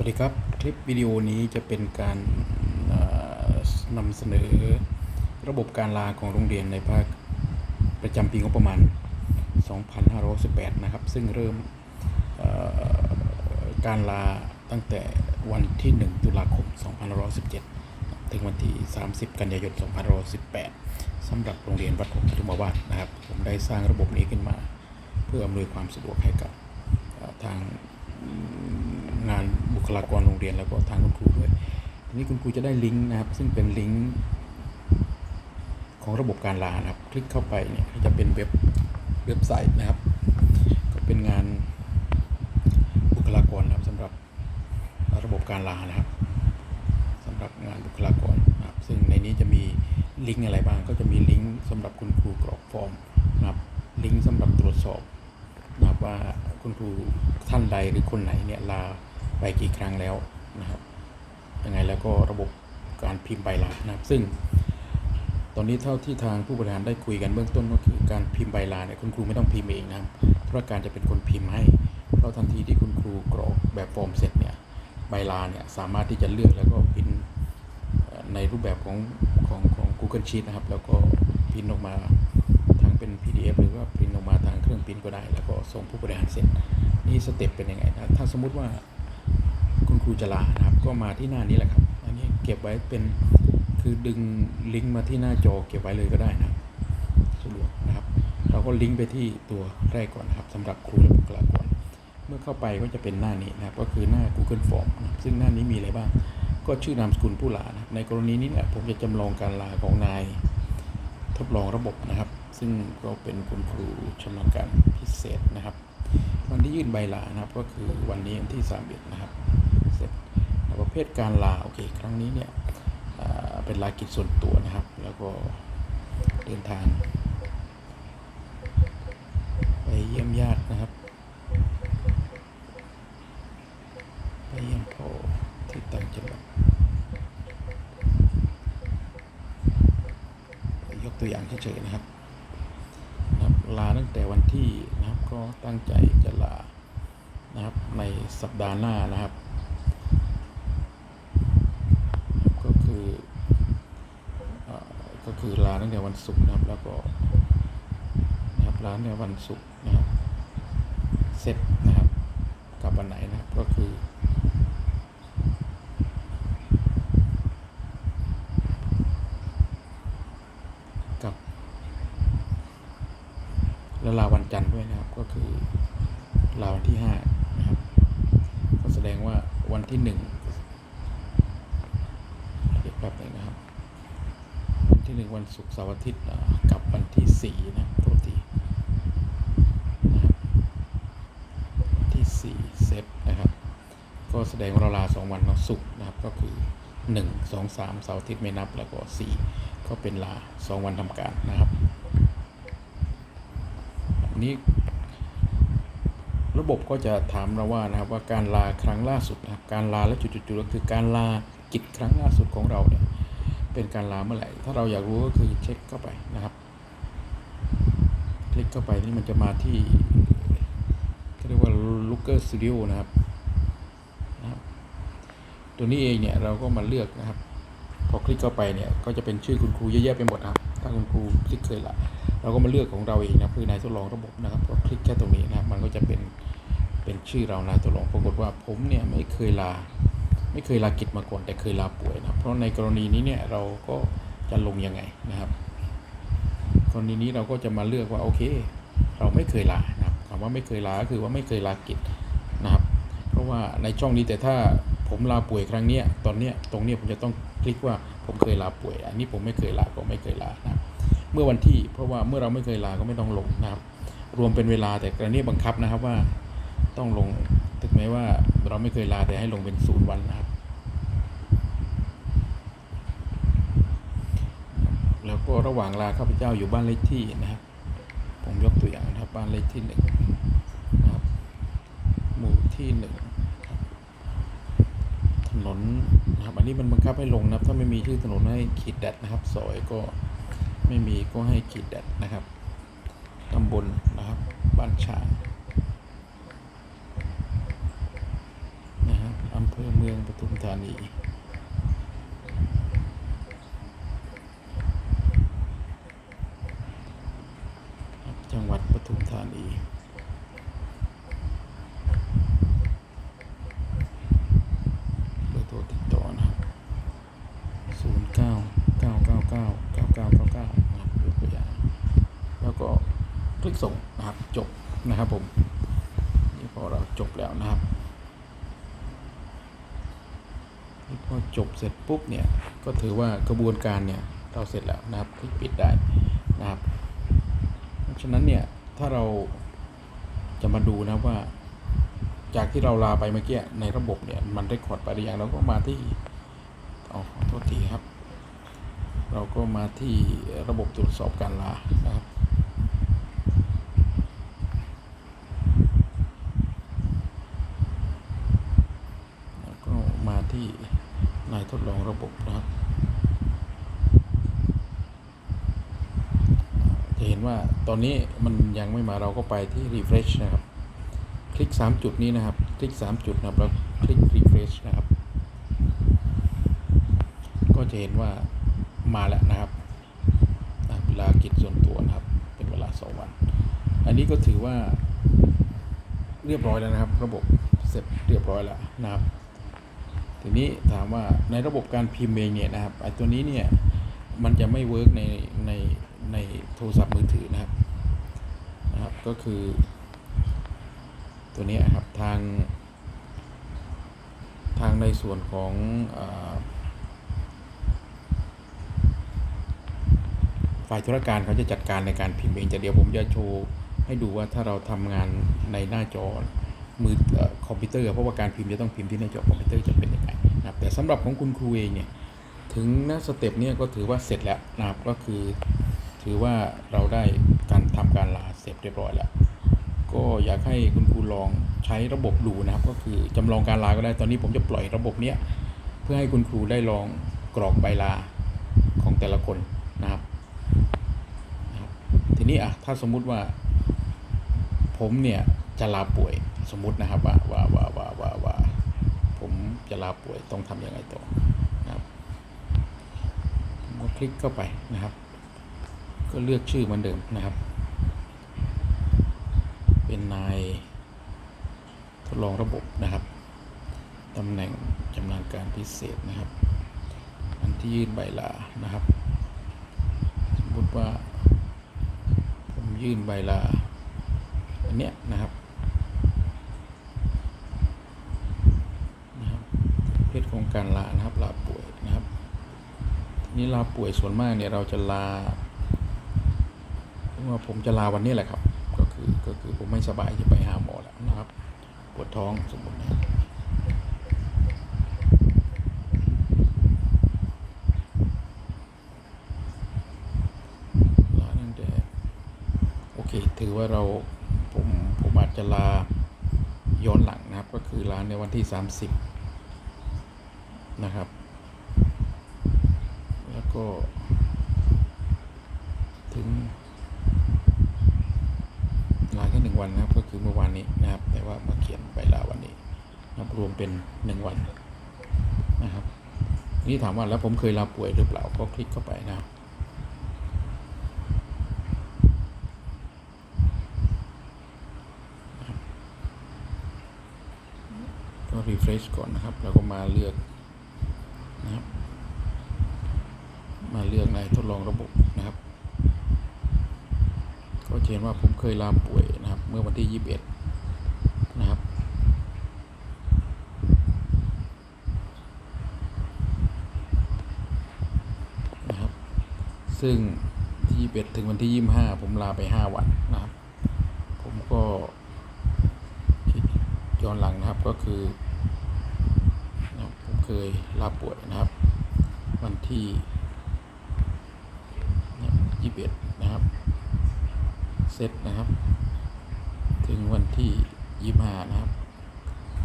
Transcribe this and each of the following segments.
วัสดีครับ คลิปวิดีโอนี้จะเป็นการนำเสนอระบบการลาของโรงเรียนในภาคประจำปีงบประมาณ 2518 นะครับ ซึ่งเริ่มการลาตั้งแต่วันที่ 1 ตุลาคม 2517 ถึงวันที่ 30 กันยายน 2518 สำหรับโรงเรียนวัดหงทุมวาสนะครับ ผมได้สร้างระบบนี้ขึ้นมา เพื่ออำนวยความสะดวกให้กับทาง งานบุคลากรโรงเรียนแล้วก็ทางคุณครูด้วยทีนี้คุณครูจะได้ลิงก์นะครับ ซึ่งเป็นลิงก์ของระบบการลานะครับ คลิกเข้าไปเนี่ยจะเป็นเว็บเว็บไซต์นะครับ ก็เป็นงานบุคลากรนะครับสำหรับระบบการลานะครับสำหรับงานบุคลากรนะครับ ซึ่งในนี้จะมีลิงก์อะไรบ้าง ก็จะมีลิงก์สำหรับคุณครูกรอกฟอร์มนะครับลิงก์สำหรับตรวจสอบนะครับว่าคุณครูท่านใดหรือคนไหนเนี่ยลา ไปกี่ครั้งแล้วนะครับยังไงแล้วก็ระบบการพิมพ์ใบลานะครับ ซึ่ง ตอนนี้เท่าที่ทางผู้บริหารได้คุยกันเบื้องต้นก็คือการพิมพ์ใบลาเนี่ยคุณครูไม่ต้องพิมพ์เองนะครับธุรการจะเป็นคนพิมพ์ให้ เพราะทันทีที่คุณครูกรอกแบบฟอร์มเสร็จเนี่ยใบลาเนี่ยสามารถที่จะเลือกแล้วก็พิมพ์ในรูปแบบของของของ Google Sheet นะครับ แล้วก็พิมพ์ออกมาทั้งเป็น PDF หรือว่าพิมพ์ออกมาทางเครื่องพิมพ์ก็ได้ แล้วก็ส่งผู้บริหารเสร็จนี่สเต็ปเป็นยังไงนะถ้าสมมุติว่า รูจลานะครับ ก็มาที่หน้านี้แหละครับ อันนี้เก็บไว้เป็นคือดึงลิงก์มาที่หน้าจอเก็บไว้เลยก็ได้นะสะดวกนะครับ เราก็ลิงก์ไปที่ตัวแรกก่อนนะครับสำหรับครูและบุคลากรเมื่อเข้าไปก็จะเป็นหน้านี้นะครับ ก็คือหน้า Google Form นะครับซึ่งหน้านี้มีอะไรบ้าง ก็ชื่อนามสกุลผู้ลานะในกรณีนี้เนี่ยผมจะจำลองการลาของนายทดลองระบบนะครับ ซึ่งก็เป็นคุณครูชำนาญการพิเศษนะครับ วันที่ยื่นใบลานะครับก็คือวันนี้วันที่31นะครับ ประเภทการลาโอเคครั้งนี้เนี่ยเป็นลากิจส่วนตัวนะครับ แล้วก็เดินทาง ไปเยี่ยมญาตินะครับ ไปเยี่ยมพ่อที่ต่างจังหวัดยกตัวอย่างเฉยๆนะครับนะครับลาตั้งแต่วันที่นะครับก็ตั้งใจจะลานะครับในสัปดาห์หน้านะครับ ก็คือเอ่อ ก็คือลาตั้งแต่วันศุกร์นะครับ แล้วก็นะครับลาตั้งแต่วันศุกร์นะครับเสร็จนะครับกลับวันไหนนะครับก็คือกับแล้วลาวันจันทร์ด้วยนะครับ ก็คือลาวันที่ห้านะครับ ก็แสดงว่าวันที่หนึ่งเดี๋ยวแป๊บหนึงนะครับ ที่หนึ่งวันศุกร์เสาร์อาทิตย์กับวันที่สี่นะครับโทษทีที่สี่เซตนะครับ ก็แสดงว่าเราลาสองวันเนาะศุกร์นะครับก็คือหนึ่งสองสามเสาร์อาทิตย์ไม่นับแล้วก็สี่ก็เป็นลาสองวันทำการนะครับอันนี้ระบบก็จะถามเราว่านะครับว่าการลาครั้งล่าสุดนะครับการลาและจุดๆๆก็คือการลากิจครั้งล่าสุดของเราเนี่ย เป็นการลาเมื่อไหร่ ถ้าเราอยากรู้ก็คือเช็คเข้าไปนะครับ คลิกเข้าไปนี่มันจะมาที่เรียกว่า Looker Studio นะครับนะครับ ตัวนี้เองเนี่ยเราก็มาเลือกนะครับ พอคลิกเข้าไปเนี่ยก็จะเป็นชื่อคุณครูเยอะแยะไปหมดนะครับ ถ้าคุณครูคลิกเคยละ เราก็มาเลือกของเราเองนะคือนายทดลองระบบนะครับพอคลิกแค่ตรงนี้นะครับ มันก็จะเป็นเป็นชื่อเรานายทดลองปรากฏว่าผมเนี่ยไม่เคยลา ไม่เคยลากิจมาก่อนแต่เคยลาป่วยนะครับเพราะในกรณีนี้เนี่ยเราก็จะลงยังไงนะครับกรณีนี้เราก็จะมาเลือกว่าโอเค เราไม่เคยลานะครับคำว่าไม่เคยลาก็คือว่าไม่เคยลากิจนะครับ เพราะว่าในช่องนี้แต่ถ้าผมลาป่วยครั้งเนี้ยตอนเนี้ยตรงเนี้ยผมจะต้องคลิกว่าผมเคยลาป่วย อันนี้ผมไม่เคยลาก็ไม่เคยลานะเมื่อวันที่เพราะว่าเมื่อเราไม่เคยลาก็ไม่ต้องลงนะครับ รวมเป็นเวลาแต่กรณีบังคับนะครับว่า ต้องลงถึงแม้ว่าเราไม่เคยลาแต่ให้ลงเป็นศูนย์วันนะครับ แล้วก็ระหว่างลาข้าพเจ้าอยู่บ้านเลขที่นะครับ ผมยกตัวอย่างนะครับบ้านเลขที่หนึ่งนะครับ หมู่ที่หนึ่งถนนนะครับ อันนี้มันบังคับให้ลงนะครับ ถ้าไม่มีชื่อถนนให้ขีดแดดนะครับซอยก็ไม่มีก็ให้ขีดแดดนะครับตำบลนะครับ บ้านฉางนะฮะ อำเภอเมืองปทุมธานีจังหวัดปทุมธานีเบอร์โทรติดต่อนะครับ0 9 9 9 9 9 9 9 9นะครับยกตัวอย่างแล้วก็คลิกส่งนะครับจบนะครับผมนี่พอเราจบแล้วนะครับนี่ พอจบเสร็จปุ๊บเนี่ยก็ถือว่ากระบวนการเนี่ยเราเสร็จแล้วนะครับคลิกปิดได้นะครับเพราะฉะนั้นเนี่ยถ้าเราจะมาดูนะว่า จากที่เราลาไปเมื่อกี้ในระบบเนี่ยมันได้คอร์ดไปหรือยังเราก็มาที่อ๋อขอโทษทีครับ เราก็มาที่ระบบตรวจสอบการลานะครับ แล้วก็มาที่นายทดลองระบบนะครับ จะเห็นว่า ตอนนี้มันยังไม่มาเราก็ไปที่ refresh นะครับ คลิก 3 จุดนี้นะครับ คลิก 3 จุดนะครับแล้วคลิก refresh นะครับ ก็จะเห็นว่ามาแล้วนะครับเวลากิจส่วนตัวนะครับ เป็นเวลา 2 วัน อันนี้ก็ถือว่าเรียบร้อยแล้วนะครับ ระบบเสร็จเรียบร้อยแล้วนะครับ ทีนี้ถามว่าในระบบการพิมพ์เองเนี่ยนะครับไอ้ตัวนี้เนี่ยมันจะไม่เวิร์กในใน ในโทรศัพท์มือถือนะครับนะครับ ก็คือ ตัวนี้ครับทาง ทางในส่วนของอฝ่ายธุรการเขาจะจัดการในการพิมพ์เองแต่เดี๋ยวผมจะโชว์ให้ดูว่าถ้าเราทำงานในหน้าจอมืออคอมพิวเตอร์เพราะว่าการพิมพ์จะต้องพิมพ์ที่หน้าจอคอมพิวเตอร์จะเป็นยังไงนะครับแต่สำหรับของคุณครูเองเนี่ยถึงหน้าสเต็ปเนี้ยก็ถือว่าเสร็จแล้วนะครับก็คือ ถือว่าเราได้การทำการลาเสร็จเรียบร้อยแล้ว ก็อยากให้คุณครูลองใช้ระบบดูนะครับ ก็คือจำลองการลาก็ได้ตอนนี้ผมจะปล่อยระบบเนี้ยเพื่อให้คุณครูได้ลองกรอกใบลาของแต่ละคนนะครับนะครับ ทีนี้อะถ้าสมมุติว่า ผมเนี่ยจะลาป่วยสมมุตินะครับว่าว่าว่าว่าว่าว่าผมจะลาป่วยต้องทำยังไงต่อนะครับผมก็คลิกเข้าไปนะครับ ก็เลือกชื่อเหมือนเดิมนะครับ เป็นนายทดลองระบบนะครับตำแหน่งชำนาญการพิเศษนะครับ อันที่ยื่นใบลานะครับ สมมติว่า ผมยื่นใบลาอันเนี้ยนะครับนะครับเพศของการลานะครับลาป่วยนะครับทีนี้ลาป่วยส่วนมากเนี่ยเราจะลา ว่าผมจะลาวันนี้แหละครับ ก็คือก็คือผมไม่สบายจะไปหาหมอแล้วนะครับ ปวดท้องสมมตินะครับลาตั้งแต่โอเค ถือว่าเราผมผมอาจจะลาย้อนหลังนะครับ ก็คือลาในวันที่ 30 นะครับ แล้วก็ถึง ลาแค่หนึ่งวันนะครับ ก็คือเมื่อวานนี้นะครับ แต่ว่ามาเขียนใบลาวันนี้นะครับรวมเป็นหนึ่งวันนะครับ นี่ถามว่าแล้วผมเคยลาป่วยหรือเปล่าก็คลิกเข้าไปนะครับก็ refresh ก่อนนะครับ แล้วก็มาเลือกนะครับ มาเลือกในทดลองระบบนะครับ จะเห็นว่าผมเคยลาป่วยนะครับ เมื่อวันที่ 21 นะครับ นะครับ ซึ่งที่21ถึงวันที่ 25 ผมลาไป 5 วันนะครับ ผมก็คลิกย้อนหลังนะครับก็คือนะคผมเคยลาป่วยนะครับ วันที่ยี่สิบเอ็ดนะครับ เซตนะครับ ถึงวันที่ยี่ห้านะครับ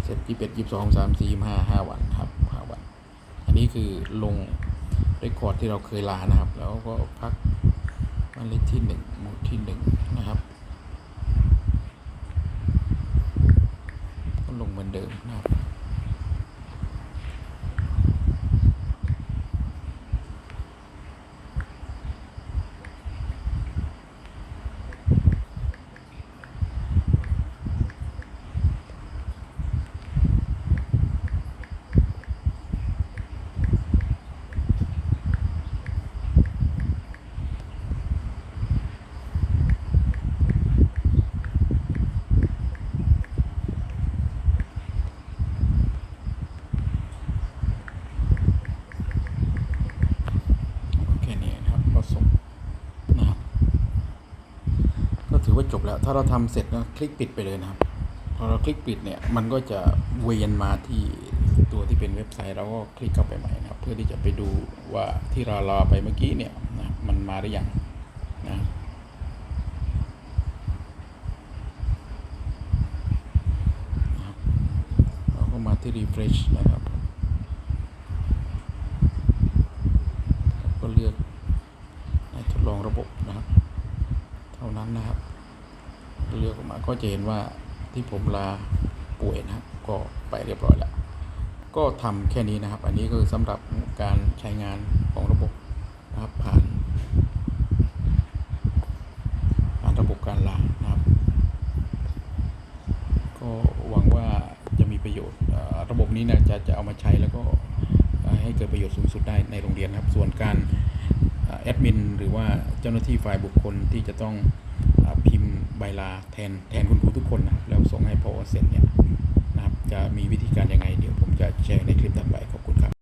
เซตยี่สิบเอ็ดยี่สิบสองสามสี่ยี่ห้าห้าวันครับห้าวัน อันนี้คือลงเรคคอร์ดที่เราเคยลานะครับ แล้วก็พักวันเลขที่หนึ่งหมู่ที่หนึ่งนะครับก็ลงเหมือนเดิมนะครับ ถ้าเราทำเสร็จนะคลิกปิดไปเลยนะครับ พอเราคลิกปิดเนี่ยมันก็จะเวียนมาที่ตัวที่เป็นเว็บไซต์เราก็คลิกเข้าไปใหม่นะครับ เพื่อที่จะไปดูว่าที่เรารอไปเมื่อกี้เนี่ยนะมันมาหรือยังนะเราก็มาที่ refresh นะครับก็เลือกทดลองระบบนะครับ เท่านั้นนะครับ เลือกออกมา ก็จะเห็นว่าที่ผมลาป่วยนะครับ ก็ไปเรียบร้อยแล้ว ก็ทำแค่นี้นะครับ อันนี้ก็คือสำหรับการใช้งานของระบบนะครับผ่านผ่านระบบการลานะครับ ก็หวังว่าจะมีประโยชน์ระบบนี้นะจะจะเอามาใช้แล้วก็ให้เกิดประโยชน์สูงสุดได้ในโรงเรียนนะครับ ส่วนการแอดมินหรือว่าเจ้าหน้าที่ฝ่ายบุคคลที่จะต้องพิมพ์ บลาแทนแทนคุณครูทุกคนนะแล้วส่งให้พอเซ็นเนี่ยนะครับจะมีวิธีการยังไงเดี๋ยวผมจะแชร์ในคลิปต่อไปครับ